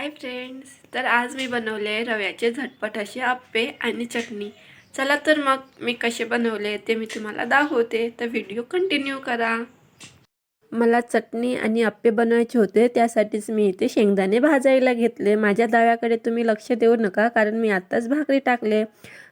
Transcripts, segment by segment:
Hi friends तर आज मी बनवले रव्याचे झटपट असे आप्पे आणि चटणी. चला तर मग मी कसे बनवले ते मी तुम्हाला दाखवते. तर व्हिडिओ कंटिन्यू करा. मला चटणी आणि अप्पे बनवायचे होते त्यासाठीच मी इथे शेंगदाणे भाजायला घेतले. माझ्या दाव्याकडे तुम्ही लक्ष देऊ नका कारण मी आत्ताच भाकरी टाकले.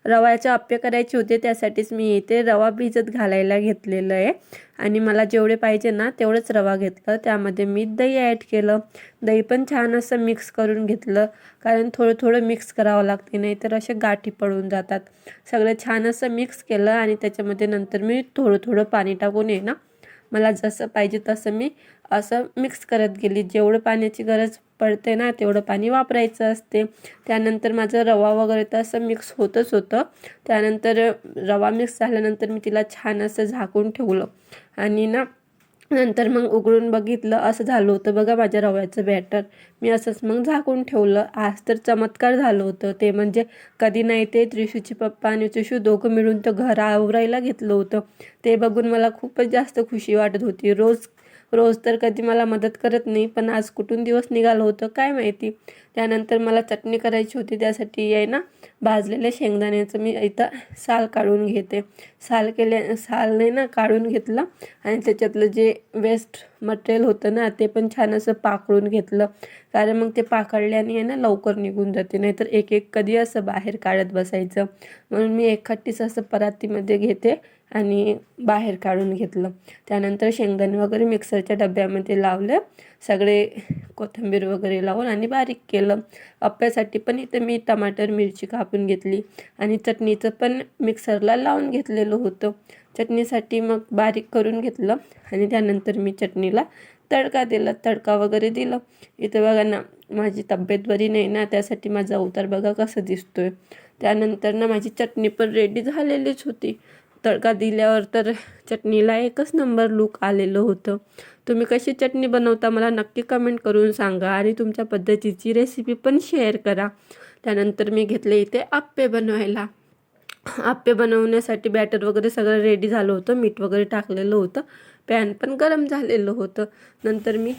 रव्याचे अप्पे करायचे होते त्यासाठीच मी इथे रवा भिजत घालायला घेतलेलं आहे. आणि मला जेवढे पाहिजे ना तेवढंच रवा घेतलं. त्यामध्ये मी दही ॲड केलं. दही पण छान असं मिक्स करून घेतलं कारण थोडं थोडं मिक्स करावं लागते नाही तर असे गाठी पडून जातात. सगळं छान असं मिक्स केलं आणि त्याच्यामध्ये नंतर मी थोडं थोडं पाणी टाकून आहे ना मला जसं पाहिजे तसं मी असं मिक्स करत गेली. जेवढं पाण्याची गरज पडते ना तेवढं पाणी वापरायचं असते. त्यानंतर माझं रवा वगैरे तर असं मिक्स होतच होतं. त्यानंतर रवा मिक्स झाल्यानंतर मी तिला छान असं झाकून ठेवलं. आणि ना नंतर मग उघडून बघितलं असं झालं होतं बघा माझ्या रव्याचं बॅटर. मी असंच मग झाकून ठेवलं. आज तर चमत्कार झालं होतं. ते म्हणजे कधी नाही ते त्रिशूची पप्पा आणि त्रिशू दोघं मिळून तर घर आवरायला घेतलं होतं. ते बघून मला खूपच जास्त खुशी वाटत होती. रोज रोज तर कधी मला मदत करत नाही पण आज कुठून दिवस निघालं होतं काय माहिती? त्यानंतर मला चटणी करायची होती त्यासाठी आहे ना भाजलेल्या शेंगदाण्याचं मी इथं साल काढून घेते. साल केल्या सालने ना काढून घेतलं. आणि त्याच्यातलं जे वेस्ट मटेरियल होतं ना ते पण छान असं पाकळून घेतलं. कारण मग ते पाकडल्याने आहे ना लवकर निघून जाते. नाहीतर एक एक कधी असं बाहेर काढत बसायचं. म्हणून मी एकखट्टीच असं परातीमध्ये घेते आणि बाहेर काढून घेतलं. त्यानंतर शेंगदाणे वगैरे मिक्सरच्या डब्यामध्ये लावलं. सगळे कोथिंबीर वगैरे लावून आणि बारीक केलं. अप्प्यासाठी पण इथं मी टमाटर मिरची कापून घेतली. आणि चटणीचं पण मिक्सरला लावून घेतलेलं होतं. चटणीसाठी मग बारीक करून घेतलं आणि त्यानंतर मी चटणीला तडका दिला. तडका वगैरे दिलं. इथं बघा ना माझी तब्येत बरी नाही ना त्यासाठी माझा अवतार बघा कसं दिसतोय. त्यानंतर ना माझी चटणी पण रेडी झालेलीच होती. तडका दिल्यावर तर चटणीला एकच नंबर लूक आलेलं होतं. तुम्ही कशी चटणी बनवता मला नक्की कमेंट करून सांगा आणि तुमच्या पद्धतीची रेसिपी पण शेअर करा. त्यानंतर मी घेतले इथे आप्पे बनवायला. आप्पे बनवण्यासाठी बॅटर वगैरे सगळं रेडी झालं होतं. मीठ वगैरे टाकलेलं होतं. पॅन पण गरम झालेलं होतं. नंतर मी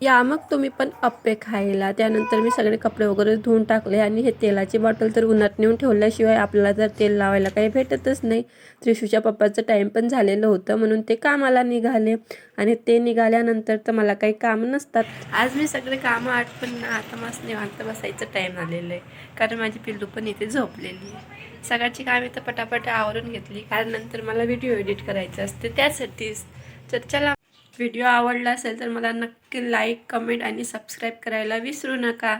या मग तुम्ही पण अप्पे खायला. त्यानंतर मी सगळे कपडे वगैरे धुवून टाकले आणि हे तेलाची बॉटल तर उन्हात नेऊन ठेवल्याशिवाय आपल्याला जर तेल लावायला काही भेटतच नाही. त्रिशूच्या पप्पाचं टाईम पण झालेलं होतं म्हणून ते कामाला निघाले. आणि ते निघाल्यानंतर तर मला काही काम नसतात. आज मी सगळे कामं आटपून आता मस्त निवांत बसायचं टाईम आलेलं आहे. कारण माझी पिल्लू पण इथे झोपलेली आहे. सगळ्याची कामे तर पटापट आवरून घेतली. कारण नंतर मला व्हिडिओ एडिट करायचं असते. त्यासाठीच तर चला व्हिडिओ आवडला असेल तर मला नक्की लाईक कमेंट आणि सबस्क्राईब करायला विसरू नका.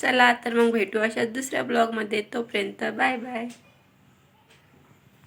चला तर मग भेटू अशा दुसऱ्या ब्लॉगमध्ये तोपर्यंत बाय बाय